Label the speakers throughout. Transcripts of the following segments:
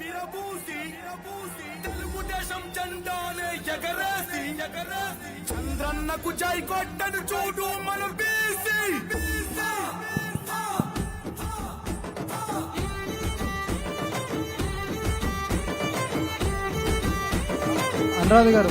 Speaker 1: విరబూసి తెలుగుదేశం జెండానే ఎగరేసి ఎగరేసి చంద్రన్నకు జై కొట్టను చూడు మన బీసీ.
Speaker 2: అనురాధ గారు.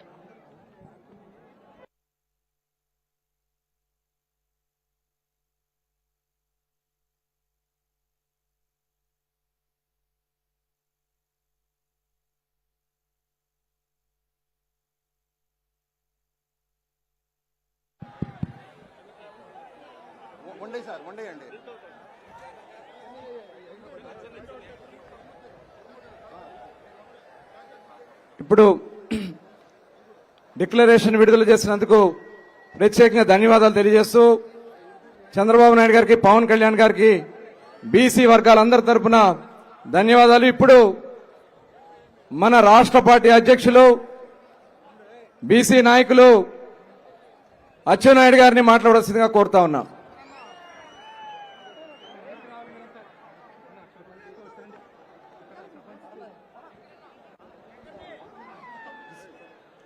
Speaker 3: వండే సార్ వండేయండి.
Speaker 4: ఇప్పుడు డిక్లరేషన్ విడుదల చేసినందుకు ప్రత్యేకంగా ధన్యవాదాలు తెలియజేస్తూ చంద్రబాబు నాయుడు గారికి పవన్ కళ్యాణ్ గారికి బీసీ వర్గాలందరి తరఫున ధన్యవాదాలు. ఇప్పుడు మన రాష్ట్ర పార్టీ అధ్యక్షులు బీసీ నాయకులు అచ్చెన్నాయుడు గారిని మాట్లాడాల్సిందిగా కోరుతా ఉన్నాం.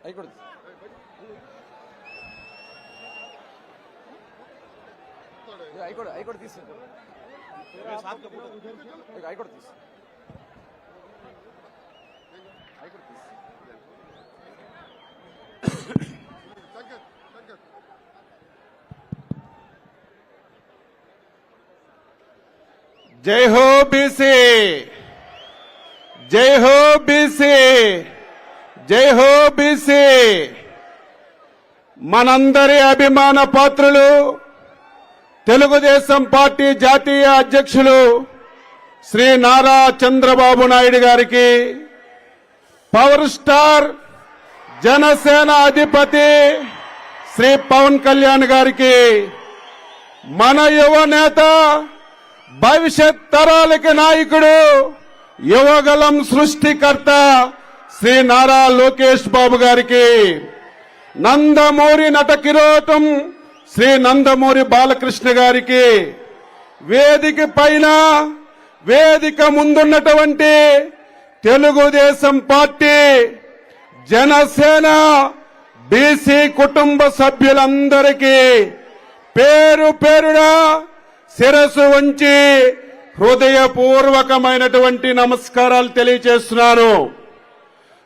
Speaker 4: అయి కూడా అయి కూడా అయి కూడా తీసు అయి కూడా తీసు అయి కూడా తీసు
Speaker 5: జై హో బీసీ జై హో బీసీ జై హో బీసీ. మనందరి అభిమాన పాత్రులు తెలుగుదేశం పార్టీ జాతీయ అధ్యక్షులు శ్రీ నారా చంద్రబాబు నాయుడు గారికి పవర్ స్టార్ జనసేన అధిపతి శ్రీ పవన్ కళ్యాణ్ గారికి మన యువ నేత భవిష్యత్ తరాలకి నాయకుడు యువగలం సృష్టికర్త శ్రీ నారా లోకేష్ బాబు గారికి నందమూరి నట కిరోటం శ్రీ నందమూరి బాలకృష్ణ గారికి వేదిక పైన వేదిక ముందున్నటువంటి తెలుగుదేశం పార్టీ జనసేన బీసీ కుటుంబ సభ్యులందరికీ పేరు పేరున శిరసు వంచి హృదయపూర్వకమైనటువంటి నమస్కారాలు తెలియజేస్తున్నాను.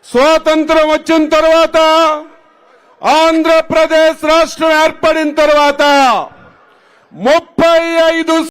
Speaker 5: స్వాతంత్రం వచ్చిన తర్వాత ఆంధ్రప్రదేశ్ రాష్ట్రం ఏర్పడిన తర్వాత ముప్పై ఐదు